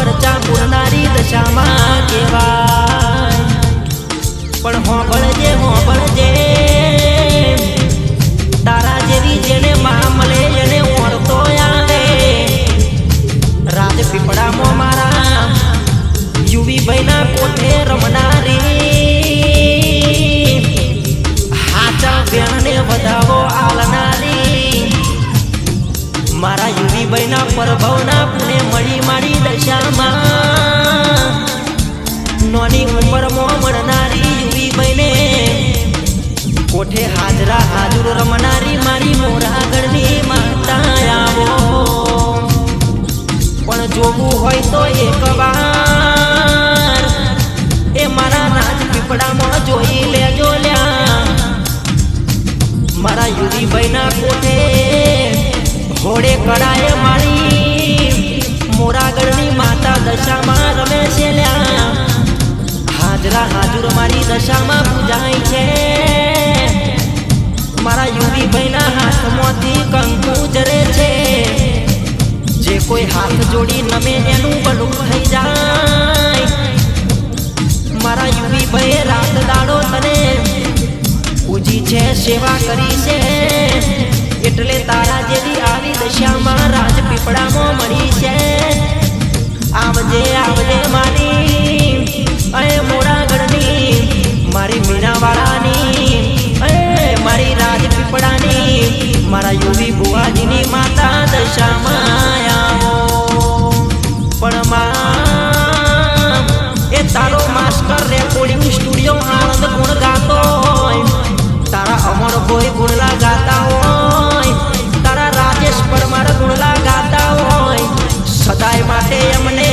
પરચા પૂરનારી દશામાં કેવા પણ હોંભળજે હોંભળજે તારા જેવી જેને માં મળે એને ઓળતો આવે. રાજ પીપળામાં મારા યુવી ભાઈના કોઠે રમનારી. હાચા બેનને વધાવો આલનારી. મારા યુવી ભાઈના પરભવના પુણે મળી મારી દશા. જોવું હોય તો એક વાર. એ મારા રાજપીપળામાં જોઈ લેજો લ્યા. મારા યુરીભાઈના કોઠે ઘોડે કડાએ મારી મોરાગઢની માતા દશામાં રમે છે લ્યા. હાજરા હાજુર મારી દશામાં પૂજાય છે. મારા યુરીભાઈના હાથમાંથી કંકુ જરે છે. કોઈ હાથ જોડી નમે એનું બલું થઈ જાય. મારા યુવી ભાઈ રાત દાડો તને ઉજી છે, સેવા કરી છે. એટલે તારા તારા